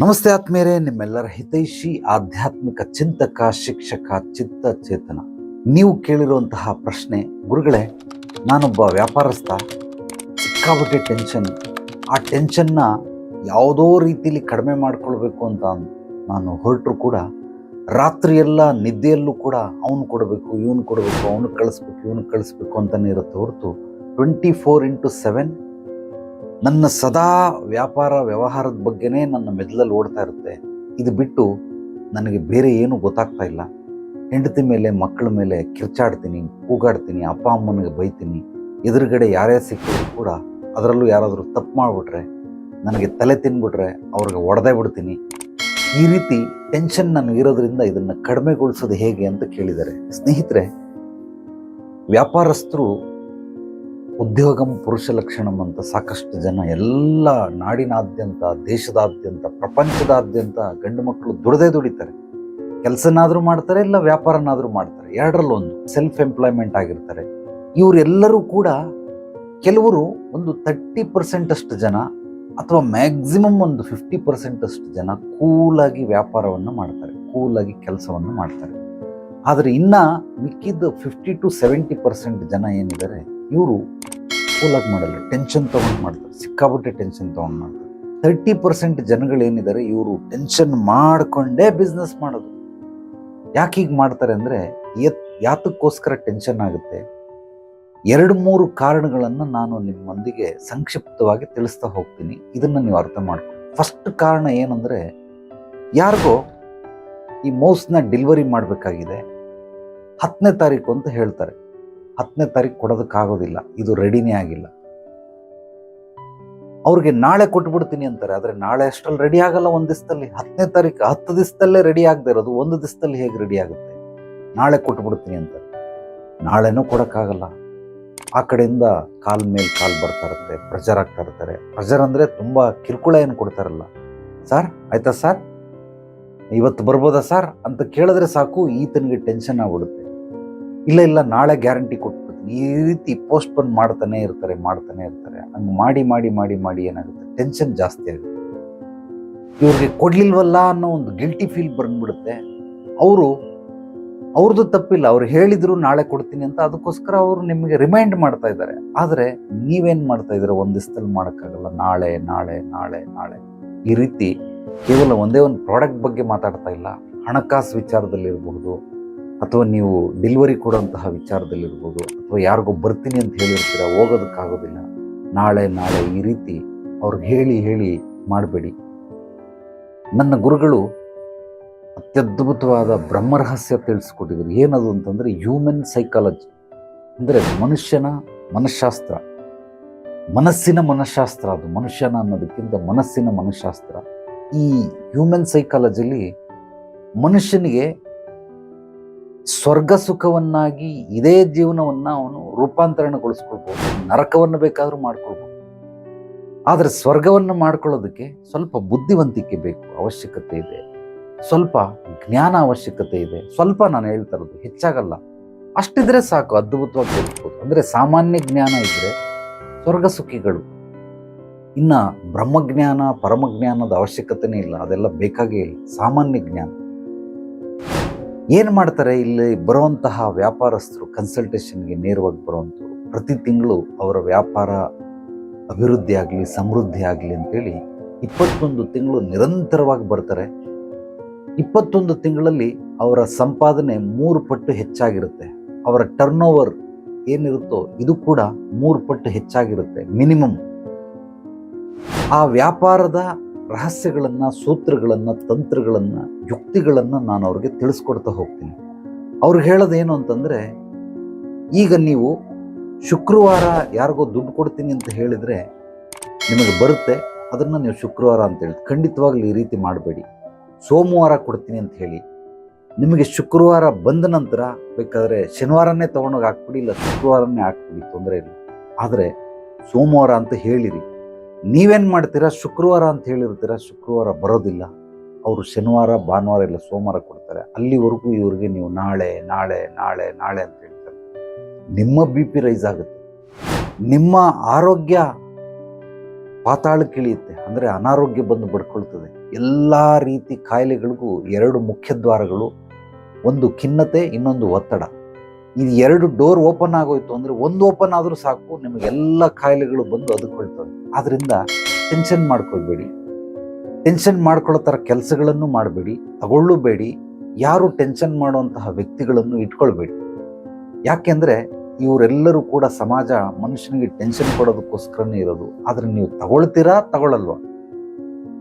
ನಮಸ್ತೆ ಆತ್ಮೇರೆ ನಿಮ್ಮೆಲ್ಲರ ಹಿತೈಷಿ, ಆಧ್ಯಾತ್ಮಿಕ ಚಿಂತಕ, ಶಿಕ್ಷಕ ಚಿತ್ತ ಚೇತನ ನೀವು ಕೇಳಿರುವಂತಹ ಪ್ರಶ್ನೆ, ಗುರುಗಳೇ, ನಾನೊಬ್ಬ ವ್ಯಾಪಾರಸ್ಥ. ಸಿಕ್ಕಾಪಟ್ಟೆ ಟೆನ್ಷನ್ ಆ ಟೆನ್ಷನ್ನ ಯಾವುದೋ ರೀತಿಯಲ್ಲಿ ಕಡಿಮೆ ಮಾಡಿಕೊಳ್ಬೇಕು ಅಂತ ನಾನು ಹೊರಟರು ಕೂಡ ರಾತ್ರಿ ಎಲ್ಲ ನಿದ್ದೆಯಲ್ಲೂ ಕೂಡ ಅವನು ಕೊಡಬೇಕು, ಇವನು ಕೊಡಬೇಕು ಅವನು ಕಳಿಸ್ಬೇಕು ಇವನು ಕಳಿಸ್ಬೇಕು ಅಂತಲೇ ಇರುತ್ತೆ ಹೊರತು ಟ್ವೆಂಟಿ ಫೋರ್ ಇಂಟು ಸೆವೆನ್ ನನ್ನ ಸದಾ ವ್ಯಾಪಾರ ವ್ಯವಹಾರದ ಬಗ್ಗೆನೇ ನನ್ನ ಮೆದುಳಲ್ಲಿ ಓಡ್ತಾ ಇರುತ್ತೆ. ಇದು ಬಿಟ್ಟು ನನಗೆ ಬೇರೆ ಏನೂ ಗೊತ್ತಾಗ್ತಾ ಇಲ್ಲ. ಹೆಂಡತಿ ಮೇಲೆ, ಮಕ್ಕಳ ಮೇಲೆ ಕಿರ್ಚಾಡ್ತೀನಿ, ಕೂಗಾಡ್ತೀನಿ, ಅಪ್ಪ ಅಮ್ಮನಿಗೆ ಬೈತೀನಿ. ಎದುರುಗಡೆ ಯಾರೇ ಸಿಕ್ಕಿದ್ರು ಕೂಡ ಅದರಲ್ಲೂ ಯಾರಾದರೂ ತಪ್ಪು ಮಾಡಿಬಿಟ್ರೆ, ನನಗೆ ತಲೆ ತಿನ್ಬಿಟ್ರೆ ಅವ್ರಿಗೆ ಒಡೆದೇ ಬಿಡ್ತೀನಿ. ಈ ರೀತಿ ಟೆನ್ಷನ್ ನನಗೆ ಇರೋದ್ರಿಂದ ಇದನ್ನು ಕಡಿಮೆಗೊಳಿಸೋದು ಹೇಗೆ ಅಂತ ಕೇಳಿದ್ದಾರೆ. ಸ್ನೇಹಿತರೆ, ವ್ಯಾಪಾರಸ್ಥರು ಉದ್ಯೋಗಂ ಪುರುಷ ಲಕ್ಷಣಂ ಅಂತ ಸಾಕಷ್ಟು ಜನ ಎಲ್ಲ ನಾಡಿನಾದ್ಯಂತ, ದೇಶದಾದ್ಯಂತ, ಪ್ರಪಂಚದಾದ್ಯಂತ ಗಂಡು ಮಕ್ಕಳು ದುಡದೇ ದುಡಿತಾರೆ. ಕೆಲಸನಾದರೂ ಮಾಡ್ತಾರೆ, ಇಲ್ಲ ವ್ಯಾಪಾರನಾದರೂ ಮಾಡ್ತಾರೆ. ಎರಡರಲ್ಲೊಂದು ಸೆಲ್ಫ್ ಎಂಪ್ಲಾಯ್ಮೆಂಟ್ ಆಗಿರ್ತಾರೆ. ಇವರೆಲ್ಲರೂ ಕೂಡ ಕೆಲವರು ಒಂದು ತರ್ಟಿ ಪರ್ಸೆಂಟ್ ಅಷ್ಟು ಜನ ಅಥವಾ ಮ್ಯಾಕ್ಸಿಮಮ್ ಒಂದು ಫಿಫ್ಟಿ ಪರ್ಸೆಂಟ್ ಅಷ್ಟು ಜನ ಕೂಲಾಗಿ ವ್ಯಾಪಾರವನ್ನು ಮಾಡ್ತಾರೆ, ಕೂಲಾಗಿ ಕೆಲಸವನ್ನು ಮಾಡ್ತಾರೆ. ಆದರೆ ಇನ್ನು ಮಿಕ್ಕಿದ್ದು ಫಿಫ್ಟಿ ಟು ಸೆವೆಂಟಿ ಪರ್ಸೆಂಟ್ ಜನ ಏನಿದ್ದಾರೆ ಇವರು ಕೂಲಾಗಿ ಮಾಡಲ್ಲ ಟೆನ್ಷನ್ ತೊಗೊಂಡು ಮಾಡ್ತಾರೆ, ಸಿಕ್ಕಾಪಟ್ಟೆ ಟೆನ್ಷನ್ ತೊಗೊಂಡು ಮಾಡ್ತಾರೆ. ತರ್ಟಿ ಪರ್ಸೆಂಟ್ ಜನಗಳೇನಿದ್ದಾರೆ ಇವರು ಟೆನ್ಷನ್ ಮಾಡಿಕೊಂಡೇ ಬಿಸ್ನೆಸ್ ಮಾಡೋದು. ಯಾಕೆ ಹೀಗೆ ಮಾಡ್ತಾರೆ ಅಂದರೆ ಯಾತಕ್ಕೋಸ್ಕರ ಟೆನ್ಷನ್ ಆಗುತ್ತೆ? ಎರಡು ಮೂರು ಕಾರಣಗಳನ್ನು ನಾನು ನಿಮ್ಮೊಂದಿಗೆ ಸಂಕ್ಷಿಪ್ತವಾಗಿ ತಿಳಿಸ್ತಾ ಹೋಗ್ತೀನಿ. ಇದನ್ನು ನೀವು ಅರ್ಥ ಮಾಡ್ಕೊಳ್ಳಿ ಫಸ್ಟ್ ಕಾರಣ ಏನಂದರೆ, ಯಾರಿಗೋ ಈ ಮೌಸ್ನ ಡೆಲಿವರಿ ಮಾಡಬೇಕಾಗಿದೆ. ಹತ್ತನೇ ತಾರೀಕು ಅಂತ ಹೇಳ್ತಾರೆ. ಹತ್ತನೇ ತಾರೀಕು ಕೊಡೋದಕ್ಕಾಗೋದಿಲ್ಲ. ಇದು ರೆಡಿನೇ ಆಗಿಲ್ಲ. ಅವ್ರಿಗೆ ನಾಳೆ ಕೊಟ್ಬಿಡ್ತೀನಿ ಅಂತಾರೆ. ಆದರೆ ನಾಳೆ ಅಷ್ಟರಲ್ಲಿ ರೆಡಿ ಆಗಲ್ಲ ಒಂದು ದಿವಸದಲ್ಲಿ ಹತ್ತನೇ ತಾರೀಕು ಹತ್ತು ದಿವಸದಲ್ಲೇ ರೆಡಿ ಆಗದೆ ಇರೋದು. ಒಂದು ದಿವಸದಲ್ಲಿ ಹೇಗೆ ರೆಡಿ ಆಗುತ್ತೆ? ನಾಳೆ ಕೊಟ್ಬಿಡ್ತೀನಿ ಅಂತಾರೆ. ನಾಳೆನೂ ಕೊಡೋಕ್ಕಾಗಲ್ಲ. ಆ ಕಡೆಯಿಂದ ಕಾಲ್ ಮೇಲೆ ಕಾಲ್ ಬರ್ತಾ ಇರುತ್ತೆ. ಪ್ರೆಷರ್ ಆಗ್ತಾ ಇರ್ತಾರೆ. ಪ್ರೆಷರ್ ಅಂದರೆ ತುಂಬ ಕಿರುಕುಳ ಏನು ಕೊಡ್ತಾರಲ್ಲ. ಸರ್, ಆಯಿತಾ ಸರ್? ಇವತ್ತು ಬರ್ಬೋದಾ ಸರ್? ಅಂತ ಕೇಳಿದ್ರೆ ಸಾಕು, ಈತನಿಗೆ ಟೆನ್ಷನ್ ಆಗ್ಬಿಡುತ್ತೆ. ಇಲ್ಲ ಇಲ್ಲ, ನಾಳೆ ಗ್ಯಾರಂಟಿ ಕೊಟ್ಬಿಡ್ತೀನಿ. ಈ ರೀತಿ ಪೋಸ್ಟ್ಪೋನ್ ಮಾಡ್ತಾನೆ ಇರ್ತಾರೆ ಮಾಡ್ತಾನೆ ಇರ್ತಾರೆ. ಹಂಗೆ ಮಾಡಿ ಮಾಡಿ ಮಾಡಿ ಮಾಡಿ ಏನಾಗುತ್ತೆ? ಟೆನ್ಷನ್ ಜಾಸ್ತಿ ಆಗುತ್ತೆ. ಇವ್ರಿಗೆ ಕೊಡ್ಲಿಲ್ವಲ್ಲ ಅನ್ನೋ ಒಂದು ಗಿಲ್ಟಿ ಫೀಲ್ ಬಂದ್ಬಿಡುತ್ತೆ. ಅವರು ಅವ್ರದ್ದು ತಪ್ಪಿಲ್ಲ. ಅವ್ರು ಹೇಳಿದ್ರು ನಾಳೆ ಕೊಡ್ತೀನಿ ಅಂತ ಅದಕ್ಕೋಸ್ಕರ ಅವರು ನಿಮಗೆ ರಿಮೈಂಡ್ ಮಾಡ್ತಾ ಇದ್ದಾರೆ. ಆದರೆ ನೀವೇನು ಮಾಡ್ತಾ ಇದ್ದೀರಾ? ಒಂದು ದಿವಸದಲ್ಲಿ ಮಾಡೋಕ್ಕಾಗಲ್ಲ. ನಾಳೆ ನಾಳೆ ನಾಳೆ ನಾಳೆ. ಈ ರೀತಿ ಕೇವಲ ಒಂದೇ ಒಂದು ಪ್ರಾಡಕ್ಟ್ ಬಗ್ಗೆ ಮಾತಾಡ್ತಾ ಇಲ್ಲ. ಹಣಕಾಸು ವಿಚಾರದಲ್ಲಿರಬಹುದು ಅಥವಾ ನೀವು ಡೆಲಿವರಿ ಕೊಡುವಂತಹ ವಿಚಾರದಲ್ಲಿರ್ಬೋದು, ಅಥವಾ ಯಾರಿಗೋ ಬರ್ತೀನಿ ಅಂತ ಹೇಳಿರ್ತೀರ, ಹೋಗೋದಕ್ಕಾಗೋದಿಲ್ಲ. ನಾಳೆ ನಾಳೆ ಈ ರೀತಿ ಅವ್ರಿಗೆ ಹೇಳಿ ಹೇಳಿ ಮಾಡಬೇಡಿ. ನನ್ನ ಗುರುಗಳು ಅತ್ಯದ್ಭುತವಾದ ಬ್ರಹ್ಮರಹಸ್ಯ ತಿಳಿಸ್ಕೊಟ್ಟಿದ್ರು. ಏನದು ಅಂತಂದರೆ ಹ್ಯೂಮನ್ ಸೈಕಾಲಜಿ ಅಂದರೆ ಮನುಷ್ಯನ ಮನಃಶಾಸ್ತ್ರ. ಮನಸ್ಸಿನ ಮನಃಶಾಸ್ತ್ರ ಅದು. ಮನುಷ್ಯನ ಅನ್ನೋದಕ್ಕಿಂತ ಮನಸ್ಸಿನ ಮನಃಶಾಸ್ತ್ರ. ಈ ಹ್ಯೂಮನ್ ಸೈಕಾಲಜಿಲಿ ಮನುಷ್ಯನಿಗೆ ಸ್ವರ್ಗ ಸುಖವನ್ನಾಗಿ ಇದೇ ಜೀವನವನ್ನು ಅವನು ರೂಪಾಂತರಣಗೊಳಿಸ್ಕೊಳ್ಬೋದು. ನರಕವನ್ನು ಬೇಕಾದರೂ ಮಾಡ್ಕೊಳ್ಬೋದು. ಆದರೆ ಸ್ವರ್ಗವನ್ನು ಮಾಡ್ಕೊಳ್ಳೋದಕ್ಕೆ ಸ್ವಲ್ಪ ಬುದ್ಧಿವಂತಿಕೆ ಬೇಕು, ಅವಶ್ಯಕತೆ ಇದೆ. ಸ್ವಲ್ಪ ಜ್ಞಾನ ಅವಶ್ಯಕತೆ ಇದೆ. ಸ್ವಲ್ಪ ನಾನು ಹೇಳ್ತಾ ಇರೋದು ಹೆಚ್ಚಾಗಲ್ಲ. ಅಷ್ಟಿದ್ರೆ ಸಾಕು, ಅದ್ಭುತವಾಗಿ ಬದುಕ್ಬೋದು ಅಂದರೆ ಸಾಮಾನ್ಯ ಜ್ಞಾನ ಇದ್ದರೆ ಸ್ವರ್ಗ ಸುಖಿಗಳು. ಇನ್ನು ಬ್ರಹ್ಮಜ್ಞಾನ, ಪರಮಜ್ಞಾನದ ಅವಶ್ಯಕತೆನೇ ಇಲ್ಲ. ಅದೆಲ್ಲ ಬೇಕಾಗೇ ಇಲ್ಲ. ಸಾಮಾನ್ಯ ಜ್ಞಾನ. ಏನು ಮಾಡ್ತಾರೆ? ಇಲ್ಲಿ ಬರುವಂತಹ ವ್ಯಾಪಾರಸ್ಥರು ಕನ್ಸಲ್ಟೇಷನ್ಗೆ ನೇರವಾಗಿ ಬರುವಂಥವ್ರು. ಪ್ರತಿ ತಿಂಗಳು ಅವರ ವ್ಯಾಪಾರ ಅಭಿವೃದ್ಧಿ ಆಗಲಿ, ಸಮೃದ್ಧಿ ಆಗಲಿ ಅಂತೇಳಿ ಇಪ್ಪತ್ತೊಂದು ತಿಂಗಳು ನಿರಂತರವಾಗಿ ಬರ್ತಾರೆ. ಇಪ್ಪತ್ತೊಂದು ತಿಂಗಳಲ್ಲಿ ಅವರ ಸಂಪಾದನೆ ಮೂರು ಪಟ್ಟು ಹೆಚ್ಚಾಗಿರುತ್ತೆ. ಅವರ ಟರ್ನ್ ಓವರ್ ಏನಿರುತ್ತೋ ಇದು ಕೂಡ ಮೂರು ಪಟ್ಟು ಹೆಚ್ಚಾಗಿರುತ್ತೆ ಮಿನಿಮಮ್ ಆ ವ್ಯಾಪಾರದ ರಹಸ್ಯಗಳನ್ನು, ಸೂತ್ರಗಳನ್ನು, ತಂತ್ರಗಳನ್ನು, ಯುಕ್ತಿಗಳನ್ನು ನಾನು ಅವ್ರಿಗೆ ತಿಳಿಸ್ಕೊಡ್ತಾ ಹೋಗ್ತೀನಿ. ಅವ್ರು ಹೇಳೋದೇನು ಅಂತಂದರೆ, ಈಗ ನೀವು ಶುಕ್ರವಾರ ಯಾರಿಗೋ ದುಡ್ಡು ಕೊಡ್ತೀನಿ ಅಂತ ಹೇಳಿದರೆ ನಿಮಗೆ ಬರುತ್ತೆ, ಅದನ್ನು ನೀವು ಶುಕ್ರವಾರ ಅಂತ ಹೇಳಿ. ಖಂಡಿತವಾಗ್ಲೂ ಈ ರೀತಿ ಮಾಡಬೇಡಿ. ಸೋಮವಾರ ಕೊಡ್ತೀನಿ ಅಂತ ಹೇಳಿ. ನಿಮಗೆ ಶುಕ್ರವಾರ ಬಂದ ನಂತರ ಬೇಕಾದರೆ ಶನಿವಾರನೇ ತೊಗೊಂಡೋಗಿ ಹಾಕ್ಬಿಡಿ, ಇಲ್ಲ ಶುಕ್ರವಾರನೇ ಹಾಕ್ಬಿಡಿ, ತೊಂದರೆ ಇಲ್ಲ. ಆದರೆ ಸೋಮವಾರ ಅಂತ ಹೇಳಿರಿ ನೀವೇನು ಮಾಡ್ತೀರಾ? ಶುಕ್ರವಾರ ಅಂತ ಹೇಳಿರ್ತೀರ? ಶುಕ್ರವಾರ ಬರೋದಿಲ್ಲ. ಅವರು ಶನಿವಾರ, ಭಾನುವಾರ ಇಲ್ಲ, ಸೋಮವಾರ ಕೊಡ್ತಾರೆ. ಅಲ್ಲಿವರೆಗೂ ಇವ್ರಿಗೆ ನೀವು ನಾಳೆ ನಾಳೆ ನಾಳೆ ನಾಳೆ ಅಂತ ಹೇಳ್ತಾರೆ. ನಿಮ್ಮ ಬಿ ಪಿ ರೈಸ್ ಆಗುತ್ತೆ. ನಿಮ್ಮ ಆರೋಗ್ಯ ಪಾತಾಳಕ್ಕಿಳಿಯುತ್ತೆ. ಅಂದರೆ ಅನಾರೋಗ್ಯ ಬಂದು ಬಡ್ಕೊಳ್ತದೆ. ಎಲ್ಲ ರೀತಿ ಕಾಯಿಲೆಗಳಿಗೂ ಎರಡು ಮುಖ್ಯ ದ್ವಾರಗಳು, ಒಂದು ಖಿನ್ನತೆ, ಇನ್ನೊಂದು ಒತ್ತಡ. ಇದು ಎರಡು ಡೋರ್ ಓಪನ್ ಆಗೋಯ್ತು ಅಂದರೆ ಒಂದು ಓಪನ್ ಆದರೂ ಸಾಕು, ನಿಮಗೆಲ್ಲ ಕಾಯಿಲೆಗಳು ಬಂದು ಅದಕ್ಕೊಳ್ತವೆ ಆದ್ರಿಂದ ಟೆನ್ಷನ್ ಮಾಡ್ಕೊಳ್ಬೇಡಿ. ಟೆನ್ಷನ್ ಮಾಡ್ಕೊಳ್ಳೋ ಥರ ಕೆಲಸಗಳನ್ನು ಮಾಡಬೇಡಿ. ತಗೊಳ್ಳಬೇಡಿ. ಯಾರು ಟೆನ್ಷನ್ ಮಾಡುವಂತಹ ವ್ಯಕ್ತಿಗಳನ್ನು ಇಟ್ಕೊಳ್ಬೇಡಿ. ಯಾಕೆಂದರೆ ಇವರೆಲ್ಲರೂ ಕೂಡ ಸಮಾಜ ಮನುಷ್ಯನಿಗೆ ಟೆನ್ಷನ್ ಕೊಡೋದಕ್ಕೋಸ್ಕರನೇ ಇರೋದು. ಆದರೆ ನೀವು ತಗೊಳ್ತೀರಾ, ತಗೊಳ್ಳಲ್ವಾ?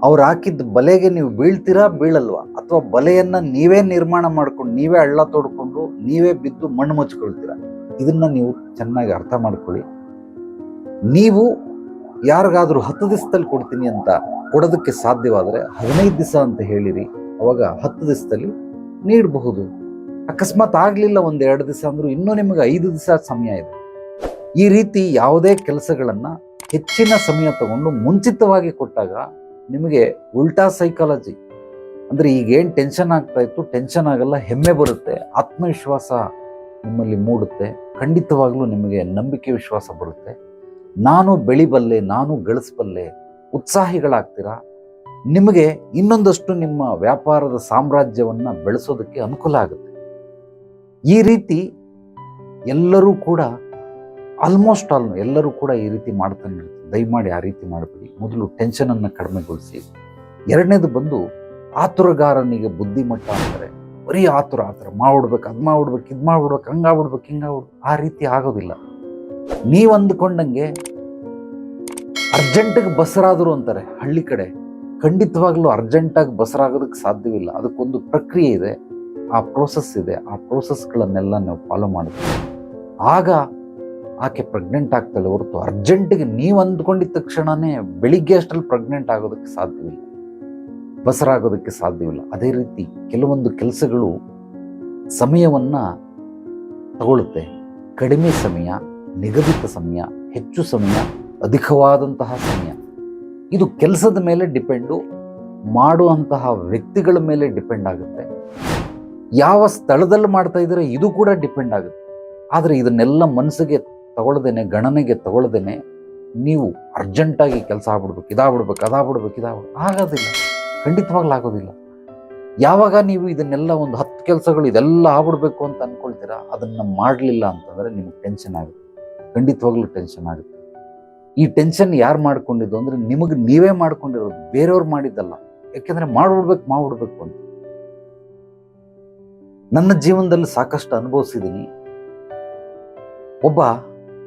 ಅವ್ರು ಹಾಕಿದ್ದ ಬಲೆಗೆ ನೀವು ಬೀಳ್ತೀರಾ, ಬೀಳಲ್ವಾ? ಅಥವಾ ಬಲೆಯನ್ನು ನೀವೇ ನಿರ್ಮಾಣ ಮಾಡ್ಕೊಂಡು, ನೀವೇ ಹಳ್ಳ ತೋಡ್ಕೊಂಡು, ನೀವೇ ಬಿದ್ದು ಮಣ್ಣು ಮುಚ್ಕೊಳ್ತೀರಾ? ಇದನ್ನು ನೀವು ಚೆನ್ನಾಗಿ ಅರ್ಥ ಮಾಡ್ಕೊಳ್ಳಿ. ನೀವು ಯಾರಿಗಾದರೂ ಹತ್ತು ದಿವಸದಲ್ಲಿ ಕೊಡ್ತೀನಿ ಅಂತ ಕೊಡೋದಕ್ಕೆ ಸಾಧ್ಯವಾದರೆ ಹದಿನೈದು ದಿವಸ ಅಂತ ಹೇಳಿರಿ. ಅವಾಗ ಹತ್ತು ದಿವಸದಲ್ಲಿ ನೀಡಬಹುದು. ಅಕಸ್ಮಾತ್ ಆಗಲಿಲ್ಲ ಒಂದು ಎರಡು ದಿವಸ ಅಂದರೂ ಇನ್ನೂ ನಿಮಗೆ ಐದು ದಿವಸ ಸಮಯ ಇದೆ. ಈ ರೀತಿ ಯಾವುದೇ ಕೆಲಸಗಳನ್ನು ಹೆಚ್ಚಿನ ಸಮಯ ತಗೊಂಡು ಮುಂಚಿತವಾಗಿ ಕೊಟ್ಟಾಗ ನಿಮಗೆ ಉಲ್ಟಾ ಸೈಕಾಲಜಿ. ಅಂದರೆ ಈಗೇನು ಟೆನ್ಷನ್ ಆಗ್ತಾ ಇತ್ತು, ಟೆನ್ಷನ್ ಆಗಲ್ಲ, ಹೆಮ್ಮೆ ಬರುತ್ತೆ, ಆತ್ಮವಿಶ್ವಾಸ ನಿಮ್ಮಲ್ಲಿ ಮೂಡುತ್ತೆ, ಖಂಡಿತವಾಗ್ಲೂ ನಿಮಗೆ ನಂಬಿಕೆ ವಿಶ್ವಾಸ ಬರುತ್ತೆ. ನಾನು ಬೆಳಿಬಲ್ಲೆ, ನಾನು ಗಳಿಸಬಲ್ಲೆ, ಉತ್ಸಾಹಿಗಳಾಗ್ತೀರಾ? ನಿಮಗೆ ಇನ್ನೊಂದಷ್ಟು ನಿಮ್ಮ ವ್ಯಾಪಾರದ ಸಾಮ್ರಾಜ್ಯವನ್ನು ಬೆಳೆಸೋದಕ್ಕೆ ಅನುಕೂಲ ಆಗುತ್ತೆ. ಈ ರೀತಿ ಎಲ್ಲರೂ ಕೂಡ ಆಲ್ಮೋಸ್ಟ್ ಆಲ್ ಎಲ್ಲರೂ ಕೂಡ ಈ ರೀತಿ ಮಾಡ್ತಾನೆ ದಯಮಾಡಿ ಆ ರೀತಿ ಮಾಡಬೇಡಿ. ಮೊದಲು ಟೆನ್ಷನನ್ನು ಕಡಿಮೆಗೊಳಿಸಿ. ಎರಡನೇದು ಬಂದು ಆತುರಗಾರನಿಗೆ ಬುದ್ಧಿಮಟ್ಟ ಅಂತಾರೆ ಬರೀ ಆತುರ, ಆತರ. ಮಾಡ್ಬಿಡ್ಬೇಕು ಅದು ಮಾಡ್ಬಿಡ್ಬೇಕು ಇದು ಮಾಡ್ಬಿಡ್ಬೇಕು ಹಿಂಗೆ ಹಿಂಗಾಗ್ಬಿಡ್ಬೇಕು ಆ ರೀತಿ ಆಗೋದಿಲ್ಲ. ನೀವು ಅಂದ್ಕೊಂಡಂಗೆ ಅರ್ಜೆಂಟಿಗೆ ಬಸರಾದರು ಅಂತಾರೆ ಹಳ್ಳಿ ಕಡೆ. ಖಂಡಿತವಾಗ್ಲೂ ಅರ್ಜೆಂಟಾಗಿ ಬಸರಾಗೋದಕ್ಕೆ ಸಾಧ್ಯವಿಲ್ಲ. ಅದಕ್ಕೊಂದು ಪ್ರಕ್ರಿಯೆ ಇದೆ. ಆ ಪ್ರೋಸೆಸ್ ಇದೆ. ಆ ಪ್ರೋಸೆಸ್ಗಳನ್ನೆಲ್ಲ ನಾವು ಫಾಲೋ ಮಾಡ್ತೀವಿ ಆಗ ಆಕೆ ಪ್ರೆಗ್ನೆಂಟ್ ಆಗ್ತಾಳೆ ಹೊರತು ಅರ್ಜೆಂಟಿಗೆ ನೀವು ಅಂದ್ಕೊಂಡಿದ್ದ ತಕ್ಷಣವೇ ಬೆಳಿಗ್ಗೆ ಅಷ್ಟರಲ್ಲಿ ಪ್ರೆಗ್ನೆಂಟ್ ಆಗೋದಕ್ಕೆ ಸಾಧ್ಯವಿಲ್ಲ. ಬಸರಾಗೋದಕ್ಕೆ ಸಾಧ್ಯವಿಲ್ಲ. ಅದೇ ರೀತಿ ಕೆಲವೊಂದು ಕೆಲಸಗಳು ಸಮಯವನ್ನು ತಗೊಳ್ಳುತ್ತೆ ಕಡಿಮೆ ಸಮಯ, ನಿಗದಿತ ಸಮಯ, ಹೆಚ್ಚು ಸಮಯ, ಅಧಿಕವಾದಂತಹ ಸಮಯ. ಇದು ಕೆಲಸದ ಮೇಲೆ ಡಿಪೆಂಡು, ಮಾಡುವಂತಹ ವ್ಯಕ್ತಿಗಳ ಮೇಲೆ ಡಿಪೆಂಡ್ ಆಗುತ್ತೆ. ಯಾವ ಸ್ಥಳದಲ್ಲಿ ಮಾಡ್ತಾ ಇದ್ರೆ ಇದು ಕೂಡ ಡಿಪೆಂಡ್ ಆಗುತ್ತೆ. ಆದರೆ ಇದನ್ನೆಲ್ಲ ಮನಸ್ಸಿಗೆ ತಗೊಳ್ದೇನೆ, ಗಣನೆಗೆ ತಗೊಳ್ದೇನೆ, ನೀವು ಅರ್ಜೆಂಟಾಗಿ ಕೆಲಸ ಆಗ್ಬಿಡ್ಬೇಕು, ಇದಾಗ್ಬಿಡ್ಬೇಕು, ಅದಾಗ್ಬಿಡ್ಬೇಕು, ಇದಾಗ್ಬಿಡ್ಬೇಕು, ಆಗೋದಿಲ್ಲ, ಖಂಡಿತವಾಗ್ಲೂ ಆಗೋದಿಲ್ಲ. ಯಾವಾಗ ನೀವು ಇದನ್ನೆಲ್ಲ ಒಂದು ಹತ್ತು ಕೆಲಸಗಳು ಇದೆಲ್ಲ ಆಗ್ಬಿಡ್ಬೇಕು ಅಂತ ಅಂದ್ಕೊಳ್ತೀರಾ ಅದನ್ನು ಮಾಡಲಿಲ್ಲ ಅಂತಂದರೆ ನಿಮಗೆ ಟೆನ್ಷನ್ ಆಗುತ್ತೆ, ಖಂಡಿತವಾಗ್ಲೂ ಟೆನ್ಷನ್ ಆಗುತ್ತೆ. ಈ ಟೆನ್ಷನ್ ಯಾರು ಮಾಡ್ಕೊಂಡಿದ್ದು ಅಂದ್ರೆ ನಿಮಗೆ ನೀವೇ ಮಾಡ್ಕೊಂಡಿರೋದು, ಬೇರೆಯವ್ರು ಮಾಡಿದ್ದಲ್ಲ, ಯಾಕೆಂದರೆ ಮಾಡ್ಬಿಡ್ಬೇಕು ಮಾಡ್ಬಿಡ್ಬೇಕು ಅಂತ. ನನ್ನ ಜೀವನದಲ್ಲಿ ಸಾಕಷ್ಟು ಅನುಭವಿಸಿದ್ದೀನಿ. ಒಬ್ಬ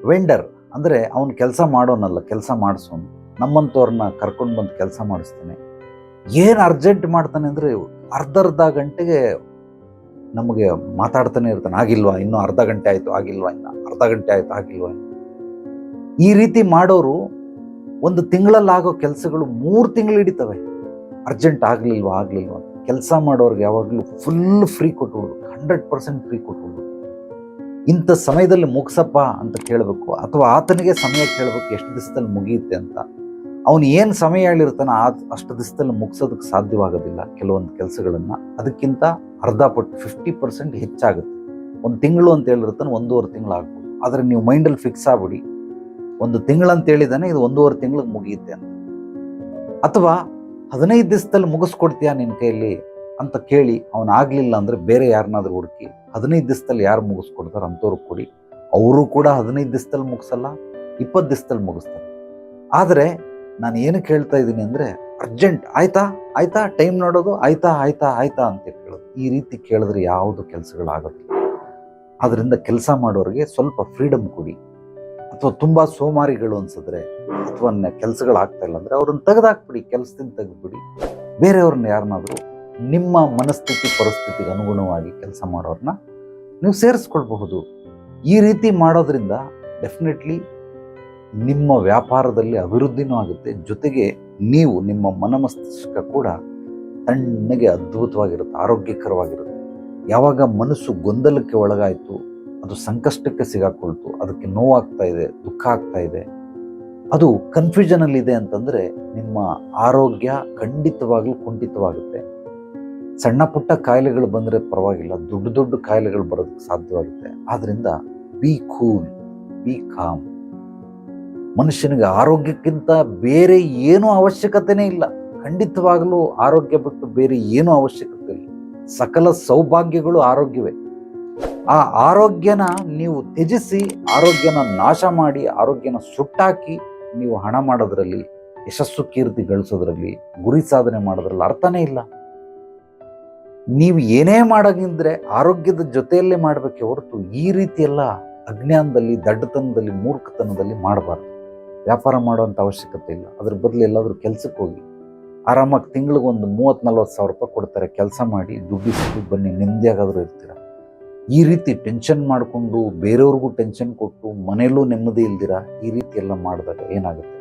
ವೆಂಡರ್ ಅಂದರೆ ಅವನು ಕೆಲಸ ಮಾಡೋನಲ್ಲ, ಕೆಲಸ ಮಾಡಿಸೋನು. ನಮ್ಮಂಥವ್ರನ್ನ ಕರ್ಕೊಂಡು ಬಂದು ಕೆಲಸ ಮಾಡಿಸ್ತಾನೆ. ಏನು ಅರ್ಜೆಂಟ್ ಮಾಡ್ತಾನೆ ಅಂದರೆ ಅರ್ಧ ಅರ್ಧ ಗಂಟೆಗೆ ನಮಗೆ ಮಾತಾಡ್ತಾನೆ ಇರ್ತಾನೆ, ಆಗಿಲ್ವಾ, ಇನ್ನೂ ಅರ್ಧ ಗಂಟೆ ಆಯಿತು, ಆಗಿಲ್ವಾ, ಇನ್ನು ಅರ್ಧ ಗಂಟೆ ಆಯಿತು, ಆಗಿಲ್ವಾ ಈ ರೀತಿ ಮಾಡೋರು ಒಂದು ತಿಂಗಳಲ್ಲಾಗೋ ಕೆಲಸಗಳು ಮೂರು ತಿಂಗಳು ಹಿಡಿತವೆ. ಅರ್ಜೆಂಟ್ ಆಗಲಿಲ್ವಾ ಆಗಲಿಲ್ವಾ? ಕೆಲಸ ಮಾಡೋರಿಗೆ ಯಾವಾಗಲೂ ಫುಲ್ ಫ್ರೀ ಕೊಟ್ಬಿಡ್ಬೇಕು ಹಂಡ್ರೆಡ್ ಪರ್ಸೆಂಟ್ ಫ್ರೀ ಕೊಟ್ಬಿಡ್ಬೇಕು ಇಂಥ ಸಮಯದಲ್ಲಿ ಮುಗಿಸಪ್ಪ ಅಂತ ಕೇಳಬೇಕು, ಅಥವಾ ಆತನಿಗೆ ಸಮಯ ಕೇಳಬೇಕು, ಎಷ್ಟು ದಿವಸದಲ್ಲಿ ಮುಗಿಯುತ್ತೆ ಅಂತ. ಅವನು ಏನು ಸಮಯ ಹೇಳಿರ್ತಾನೆ ಆ ಅಷ್ಟು ದಿವಸದಲ್ಲಿ ಮುಗಿಸೋದಕ್ಕೆ ಸಾಧ್ಯವಾಗೋದಿಲ್ಲ ಕೆಲವೊಂದು ಕೆಲಸಗಳನ್ನು. ಅದಕ್ಕಿಂತ ಅರ್ಧ ಪಟ್ಟು ಫಿಫ್ಟಿ ಪರ್ಸೆಂಟ್ ಹೆಚ್ಚಾಗುತ್ತೆ. ಒಂದು ತಿಂಗಳು ಅಂತ ಹೇಳಿರ್ತಾನೆ ಒಂದೂವರೆ ತಿಂಗಳು ಆಗ್ಬೋದು. ಆದರೆ ನೀವು ಮೈಂಡಲ್ಲಿ ಫಿಕ್ಸ್ ಆಗ್ಬಿಡಿ. ಒಂದು ತಿಂಗಳು ಅಂತ ಹೇಳಿದಾನೆ ಇದು ಒಂದೂವರೆ ತಿಂಗಳಿಗೆ ಮುಗಿಯುತ್ತೆ ಅಂತ. ಅಥವಾ ಹದಿನೈದು ದಿವಸದಲ್ಲಿ ಮುಗಿಸ್ಕೊಡ್ತೀಯಾ ನಿನ್ನ ಕೈಯಲ್ಲಿ ಅಂತ ಕೇಳಿ, ಅವನಾಗಲಿಲ್ಲ ಅಂದರೆ ಬೇರೆ ಯಾರನ್ನಾದ್ರೂ ಹುಡುಕಿ ಹದಿನೈದು ದಿವಸದಲ್ಲಿ ಯಾರು ಮುಗಿಸ್ಕೊಡ್ತಾರೆ ಅಂಥವ್ರು ಕೊಡಿ. ಅವರು ಕೂಡ ಹದಿನೈದು ದಿವಸದಲ್ಲಿ ಮುಗಿಸಲ್ಲ, ಇಪ್ಪತ್ತು ದಿವಸದಲ್ಲಿ ಮುಗಿಸ್ತಾರೆ. ಆದರೆ ನಾನು ಏನು ಹೇಳ್ತಾ ಇದ್ದೀನಿ ಅಂದರೆ ಅರ್ಜೆಂಟ್ ಆಯ್ತಾ ಆಯ್ತಾ, ಟೈಮ್ ನೋಡೋದು, ಆಯ್ತಾ ಆಯ್ತಾ ಆಯ್ತಾ ಅಂತ ಕೇಳೋದು. ಈ ರೀತಿ ಕೇಳಿದ್ರೆ ಯಾವುದು ಕೆಲಸಗಳಾಗೋದಿಲ್ಲ. ಅದರಿಂದ ಕೆಲಸ ಮಾಡೋರಿಗೆ ಸ್ವಲ್ಪ ಫ್ರೀಡಮ್ ಕೊಡಿ. ಅಥವಾ ತುಂಬ ಸೋಮಾರಿಗಳು ಅನ್ಸಿದ್ರೆ ಅಥವಾ ಕೆಲಸಗಳು ಆಗ್ತಾ ಇಲ್ಲ ಅಂದರೆ ಅವ್ರನ್ನ ತೆಗೆದಾಕ್ಬಿಡಿ, ಕೆಲಸದಿಂದ ತೆಗೆದ್ಬಿಡಿ. ಬೇರೆಯವ್ರನ್ನ ಯಾರನ್ನಾದರೂ ನಿಮ್ಮ ಮನಸ್ಥಿತಿ, ಪರಿಸ್ಥಿತಿಗೆ ಅನುಗುಣವಾಗಿ ಕೆಲಸ ಮಾಡೋರನ್ನ ನೀವು ಸೇರಿಸ್ಕೊಳ್ಬಹುದು. ಈ ರೀತಿ ಮಾಡೋದ್ರಿಂದ ಡೆಫಿನೆಟ್ಲಿ ನಿಮ್ಮ ವ್ಯಾಪಾರದಲ್ಲಿ ಅಭಿವೃದ್ಧಿನೂ ಆಗುತ್ತೆ. ಜೊತೆಗೆ ನೀವು ನಿಮ್ಮ ಮನಮಸ್ತಿಷ್ಕ ಕೂಡ ತಣ್ಣಗೆ ಅದ್ಭುತವಾಗಿರುತ್ತೆ, ಆರೋಗ್ಯಕರವಾಗಿರುತ್ತೆ. ಯಾವಾಗ ಮನಸ್ಸು ಗೊಂದಲಕ್ಕೆ ಒಳಗಾಯಿತು, ಅದು ಸಂಕಷ್ಟಕ್ಕೆ ಸಿಗಾಕೊಳ್ತು, ಅದಕ್ಕೆ ನೋವಾಗ್ತಾ ಇದೆ, ದುಃಖ ಆಗ್ತಾ ಇದೆ, ಅದು ಕನ್ಫ್ಯೂಷನಲ್ಲಿದೆ ಅಂತಂದರೆ ನಿಮ್ಮ ಆರೋಗ್ಯ ಖಂಡಿತವಾಗಲೂ ಕುಂಠಿತವಾಗುತ್ತೆ. ಸಣ್ಣ ಪುಟ್ಟ ಕಾಯಿಲೆಗಳು ಬಂದರೆ ಪರವಾಗಿಲ್ಲ, ದೊಡ್ಡ ದೊಡ್ಡ ಕಾಯಿಲೆಗಳು ಬರೋದಕ್ಕೆ ಸಾಧ್ಯವಾಗುತ್ತೆ. ಆದ್ದರಿಂದ ಬಿ ಕೂಲ್ ಬಿ ಕಾಮ್ ಮನುಷ್ಯನಿಗೆ ಆರೋಗ್ಯಕ್ಕಿಂತ ಬೇರೆ ಏನೂ ಅವಶ್ಯಕತೆನೇ ಇಲ್ಲ. ಖಂಡಿತವಾಗಲೂ ಆರೋಗ್ಯ ಬಿಟ್ಟು ಬೇರೆ ಏನೂ ಅವಶ್ಯಕತೆ ಇಲ್ಲ. ಸಕಲ ಸೌಭಾಗ್ಯಗಳು ಆರೋಗ್ಯವೇ. ಆ ಆರೋಗ್ಯನ ನೀವು ತ್ಯಜಿಸಿ, ಆರೋಗ್ಯನ ನಾಶ ಮಾಡಿ, ಆರೋಗ್ಯನ ಸುಟ್ಟಾಕಿ ನೀವು ಹಣ ಮಾಡೋದ್ರಲ್ಲಿ, ಯಶಸ್ಸು ಕೀರ್ತಿ ಗಳಿಸೋದ್ರಲ್ಲಿ, ಗುರಿ ಸಾಧನೆ ಮಾಡೋದ್ರಲ್ಲಿ ಅರ್ಥನೇ ಇಲ್ಲ. ನೀವು ಏನೇ ಮಾಡೋಂಗಿದ್ರೆ ಆರೋಗ್ಯದ ಜೊತೆಯಲ್ಲೇ ಮಾಡಬೇಕೆ ಹೊರತು ಈ ರೀತಿಯೆಲ್ಲ ಅಜ್ಞಾನದಲ್ಲಿ, ದಡ್ಡತನದಲ್ಲಿ, ಮೂರ್ಖತನದಲ್ಲಿ ಮಾಡಬಾರ್ದು. ವ್ಯಾಪಾರ ಮಾಡುವಂಥ ಅವಶ್ಯಕತೆ ಇಲ್ಲ. ಅದ್ರ ಬದಲು ಎಲ್ಲಾದರೂ ಕೆಲಸಕ್ಕೆ ಹೋಗಿ, ಆರಾಮಾಗಿ ತಿಂಗಳಿಗೆ ಒಂದು ಮೂವತ್ತು ನಲ್ವತ್ತು ಸಾವಿರ ರೂಪಾಯಿ ಕೊಡ್ತಾರೆ, ಕೆಲಸ ಮಾಡಿ ದುಡ್ಡಿಸಿದ್ದು ಬನ್ನಿ, ನೆಮ್ಮದಿಯಾಗಾದರೂ ಇರ್ತೀರ. ಈ ರೀತಿ ಟೆನ್ಷನ್ ಮಾಡಿಕೊಂಡು, ಬೇರೆಯವ್ರಿಗೂ ಟೆನ್ಷನ್ ಕೊಟ್ಟು, ಮನೆಯಲ್ಲೂ ನೆಮ್ಮದಿ ಇಲ್ದಿರ, ಈ ರೀತಿ ಎಲ್ಲ ಮಾಡಿದಾಗ ಏನಾಗುತ್ತೆ?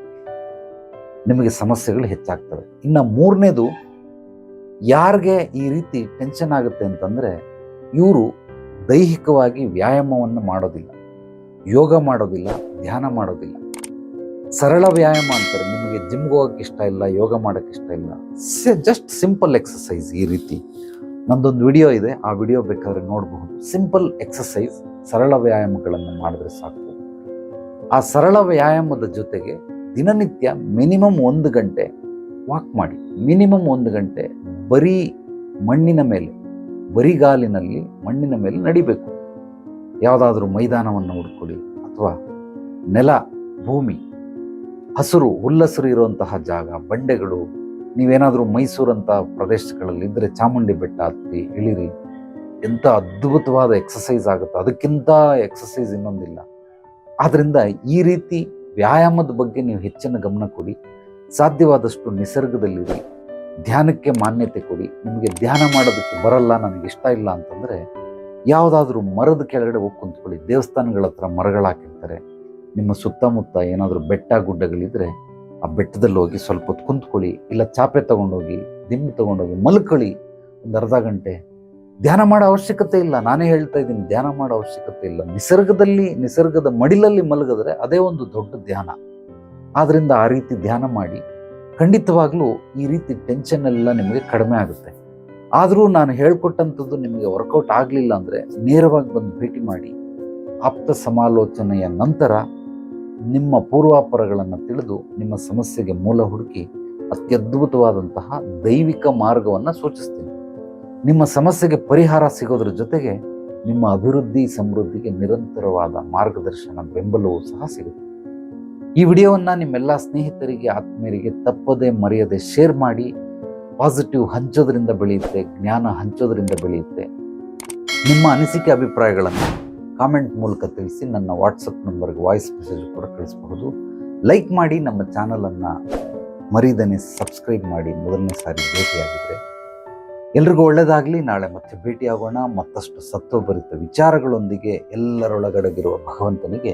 ನಿಮಗೆ ಸಮಸ್ಯೆಗಳು ಹೆಚ್ಚಾಗ್ತವೆ. ಇನ್ನು ಮೂರನೇದು ಯಾರಿಗೆ ಈ ರೀತಿ ಟೆನ್ಷನ್ ಆಗುತ್ತೆ ಅಂತಂದರೆ ಇವರು ದೈಹಿಕವಾಗಿ ವ್ಯಾಯಾಮವನ್ನು ಮಾಡೋದಿಲ್ಲ, ಯೋಗ ಮಾಡೋದಿಲ್ಲ, ಧ್ಯಾನ ಮಾಡೋದಿಲ್ಲ. ಸರಳ ವ್ಯಾಯಾಮ ಅಂತಾರೆ, ನಿಮಗೆ ಜಿಮ್ಗೆ ಹೋಗಕ್ಕೆ ಇಷ್ಟ ಇಲ್ಲ, ಯೋಗ ಮಾಡೋಕ್ಕೆ ಇಷ್ಟ ಇಲ್ಲ. ಜಸ್ಟ್ ಸಿಂಪಲ್ ಎಕ್ಸಸೈಸ್ ಈ ರೀತಿ. ನಂದೊಂದು ವಿಡಿಯೋ ಇದೆ, ಆ ವಿಡಿಯೋ ಬೇಕಾದ್ರೆ ನೋಡಬಹುದು. ಸಿಂಪಲ್ ಎಕ್ಸಸೈಸ್ ಸರಳ ವ್ಯಾಯಾಮಗಳನ್ನು ಮಾಡಿದ್ರೆ ಸಾಕು. ಆ ಸರಳ ವ್ಯಾಯಾಮದ ಜೊತೆಗೆ ದಿನನಿತ್ಯ ಮಿನಿಮಮ್ ಒಂದು ಗಂಟೆ ವಾಕ್ ಮಾಡಿ. ಮಿನಿಮಮ್ ಒಂದು ಗಂಟೆ ಬರೀ ಮಣ್ಣಿನ ಮೇಲೆ ಬರಿಗಾಲಿನಲ್ಲಿ ಮಣ್ಣಿನ ಮೇಲೆ ನಡಿಬೇಕು. ಯಾವುದಾದ್ರೂ ಮೈದಾನವನ್ನು ಹುಡ್ಕೊಳ್ಳಿ ಅಥವಾ ನೆಲ, ಭೂಮಿ, ಹಸಿರು, ಹುಲ್ಲಸರು ಇರುವಂತಹ ಜಾಗ, ಬಂಡೆಗಳು, ನೀವೇನಾದರೂ ಪ್ರದೇಶಗಳಲ್ಲಿ ಇದ್ದರೆ ಚಾಮುಂಡಿ ಬೆಟ್ಟ ಹತ್ತಿ, ಇಳಿರಿ. ಎಂಥ ಅದ್ಭುತವಾದ ಎಕ್ಸಸೈಸ್ ಆಗುತ್ತೆ. ಅದಕ್ಕಿಂತ ಎಕ್ಸಸೈಸ್ ಇನ್ನೊಂದಿಲ್ಲ. ಆದ್ದರಿಂದ ಈ ರೀತಿ ವ್ಯಾಯಾಮದ ಬಗ್ಗೆ ನೀವು ಹೆಚ್ಚಿನ ಗಮನ ಕೊಡಿ. ಸಾಧ್ಯವಾದಷ್ಟು ನಿಸರ್ಗದಲ್ಲಿರಿ. ಧ್ಯಾನಕ್ಕೆ ಮಾನ್ಯತೆ ಕೊಡಿ. ನಿಮಗೆ ಧ್ಯಾನ ಮಾಡೋದಕ್ಕೆ ಬರಲ್ಲ, ನನಗೆ ಇಷ್ಟ ಇಲ್ಲ ಅಂತಂದರೆ ಯಾವುದಾದ್ರೂ ಮರದ ಕೆಳಗಡೆ ಹೋಗಿ ಕುಂತ್ಕೊಳ್ಳಿ. ದೇವಸ್ಥಾನಗಳ ಹತ್ರ ಮರಗಳಾಕಿರ್ತಾರೆ ನಿಮ್ಮ ಸುತ್ತಮುತ್ತ ಏನಾದರೂ ಬೆಟ್ಟ ಗುಡ್ಡಗಳಿದ್ರೆ ಆ ಬೆಟ್ಟದಲ್ಲಿ ಹೋಗಿ ಸ್ವಲ್ಪ ಹೊತ್ತು ಕುಂತ್ಕೊಳ್ಳಿ. ಇಲ್ಲ ಚಾಪೆ ತಗೊಂಡೋಗಿ, ದಿಂಬು ತಗೊಂಡೋಗಿ ಮಲ್ಕೊಳ್ಳಿ. ಒಂದು ಅರ್ಧ ಗಂಟೆ. ಧ್ಯಾನ ಮಾಡೋ ಅವಶ್ಯಕತೆ ಇಲ್ಲ. ನಾನೇ ಹೇಳ್ತಾ ಇದ್ದೀನಿ, ಧ್ಯಾನ ಮಾಡೋ ಅವಶ್ಯಕತೆ ಇಲ್ಲ. ನಿಸರ್ಗದಲ್ಲಿ, ನಿಸರ್ಗದ ಮಡಿಲಲ್ಲಿ ಮಲಗಿದ್ರೆ ಅದೇ ಒಂದು ದೊಡ್ಡ ಧ್ಯಾನ. ಆದ್ದರಿಂದ ಆ ರೀತಿ ಧ್ಯಾನ ಮಾಡಿ. ಖಂಡಿತವಾಗ್ಲೂ ಈ ರೀತಿ ಟೆನ್ಷನ್ ಎಲ್ಲ ನಿಮಗೆ ಕಡಿಮೆ ಆಗುತ್ತೆ. ಆದರೂ ನಾನು ಹೇಳ್ಕೊಟ್ಟಂಥದ್ದು ನಿಮಗೆ ವರ್ಕೌಟ್ ಆಗಲಿಲ್ಲ ಅಂದರೆ ನೇರವಾಗಿ ಬಂದು ಭೇಟಿ ಮಾಡಿ, ಆಪ್ತ ಸಮಾಲೋಚನೆಯ ನಂತರ ನಿಮ್ಮ ಪೂರ್ವಾಪರಗಳನ್ನು ತಿಳಿದು ನಿಮ್ಮ ಸಮಸ್ಯೆಗೆ ಮೂಲ ಹುಡುಕಿ ಅತ್ಯದ್ಭುತವಾದಂತಹ ದೈವಿಕ ಮಾರ್ಗವನ್ನು ಸೂಚಿಸ್ತೀನಿ. ನಿಮ್ಮ ಸಮಸ್ಯೆಗೆ ಪರಿಹಾರ ಸಿಗೋದ್ರ ಜೊತೆಗೆ ನಿಮ್ಮ ಅಭಿವೃದ್ಧಿ ಸಮೃದ್ಧಿಗೆ ನಿರಂತರವಾದ ಮಾರ್ಗದರ್ಶನ ಬೆಂಬಲವೂ ಸಹ ಸಿಗುತ್ತೆ. ಈ ವಿಡಿಯೋವನ್ನು ನಿಮ್ಮೆಲ್ಲ ಸ್ನೇಹಿತರಿಗೆ, ಆತ್ಮೀಯರಿಗೆ ತಪ್ಪದೆ ಮರೆಯದೆ ಶೇರ್ ಮಾಡಿ. ಪಾಸಿಟಿವ್ ಹಂಚೋದ್ರಿಂದ ಬೆಳೆಯುತ್ತೆ, ಜ್ಞಾನ ಹಂಚೋದ್ರಿಂದ ಬೆಳೆಯುತ್ತೆ. ನಿಮ್ಮ ಅನಿಸಿಕೆ, ಅಭಿಪ್ರಾಯಗಳನ್ನು ಕಾಮೆಂಟ್ ಮೂಲಕ ತಿಳಿಸಿ ನನ್ನ ವಾಟ್ಸಪ್ ನಂಬರ್ಗೆ ವಾಯ್ಸ್ ಮೆಸೇಜ್ ಕೂಡ ಕಳಿಸಬಹುದು. ಲೈಕ್ ಮಾಡಿ, ನಮ್ಮ ಚಾನಲನ್ನು ಮರೀದನೆ ಸಬ್ಸ್ಕ್ರೈಬ್ ಮಾಡಿ. ಮೊದಲನೇ ಸಾರಿ ಭೇಟಿಯಾಗಿದ್ದರೆ ಎಲ್ರಿಗೂ ಒಳ್ಳೆಯದಾಗಲಿ ನಾಳೆ ಮತ್ತೆ ಭೇಟಿಯಾಗೋಣ. ಮತ್ತಷ್ಟು ಸತ್ವಭರಿತ ವಿಚಾರಗಳೊಂದಿಗೆ ಎಲ್ಲರೊಳಗಡಗಿರುವ ಭಗವಂತನಿಗೆ